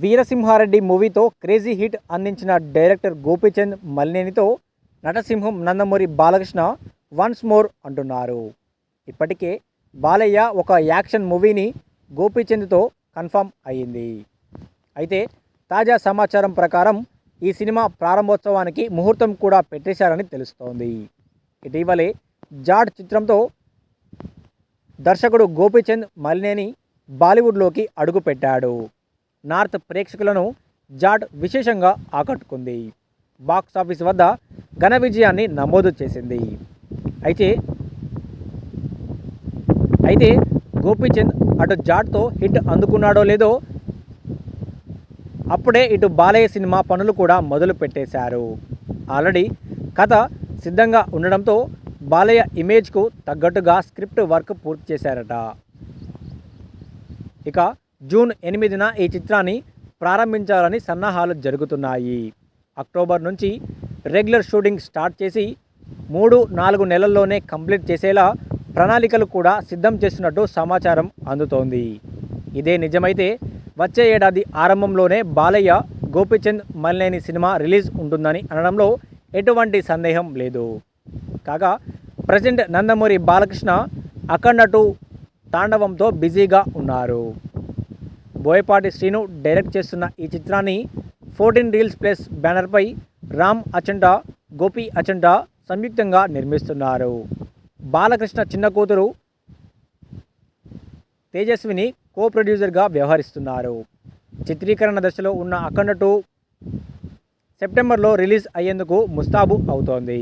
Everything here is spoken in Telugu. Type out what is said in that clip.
వీరసింహారెడ్డి మూవీతో క్రేజీ హిట్ అందించిన డైరెక్టర్ గోపీచంద్ మల్నేనితో నటసింహం నందమూరి బాలకృష్ణ వన్స్ మోర్ అంటున్నారు. ఇప్పటికే బాలయ్య ఒక యాక్షన్ మూవీని గోపీచంద్తో కన్ఫర్మ్ అయ్యింది. అయితే తాజా సమాచారం ప్రకారం ఈ సినిమా ప్రారంభోత్సవానికి ముహూర్తం కూడా పెట్టేశారని తెలుస్తోంది. ఇటీవలే జాట్ చిత్రంతో దర్శకుడు గోపీచంద్ మలినేని బాలీవుడ్లోకి అడుగుపెట్టాడు. నార్త్ ప్రేక్షకులను జాట్ విశేషంగా ఆకట్టుకుంది. బాక్స్ ఆఫీస్ వద్ద ఘన విజయాన్ని నమోదు చేసింది. అయితే అయితే గోపీచంద్ అటు జాట్తో హిట్ అందుకున్నాడో లేదో అప్పుడే ఇటు బాలయ్య సినిమా పనులు కూడా మొదలు పెట్టేశారు. ఆల్రెడీ కథ సిద్ధంగా ఉండడంతో బాలయ్య ఇమేజ్కు తగ్గట్టుగా స్క్రిప్ట్ వర్క్ పూర్తి చేశారట. ఇక జూన్ ఎనిమిదిన ఈ చిత్రాన్ని ప్రారంభించాలని సన్నాహాలు జరుగుతున్నాయి. అక్టోబర్ నుంచి రెగ్యులర్ షూటింగ్ స్టార్ట్ చేసి మూడు నాలుగు నెలల్లోనే కంప్లీట్ చేసేలా ప్రణాళికలు కూడా సిద్ధం చేస్తున్నట్టు సమాచారం అందుతోంది. ఇదే నిజమైతే వచ్చే ఏడాది ఆరంభంలోనే బాలయ్య గోపీచంద్ మల్లేని సినిమా రిలీజ్ ఉంటుందని అనడంలో ఎటువంటి సందేహం లేదు. కాగా ప్రజెంట్ నందమూరి బాలకృష్ణ అఖండటు తాండవంతో బిజీగా ఉన్నారు. బోయపాటి శ్రీను డైరెక్ట్ చేస్తున్న ఈ చిత్రాన్ని ఫోర్టీన్ రీల్స్ ప్లస్ బ్యానర్పై రామ్ అచండా గోపి అచండా సంయుక్తంగా నిర్మిస్తున్నారు. బాలకృష్ణ చిన్న కూతురు తేజస్విని కో ప్రొడ్యూసర్గా వ్యవహరిస్తున్నారు. చిత్రీకరణ దశలో ఉన్న అఖండ టూ సెప్టెంబర్లో రిలీజ్ అయ్యేందుకు ముస్తాబు అవుతోంది.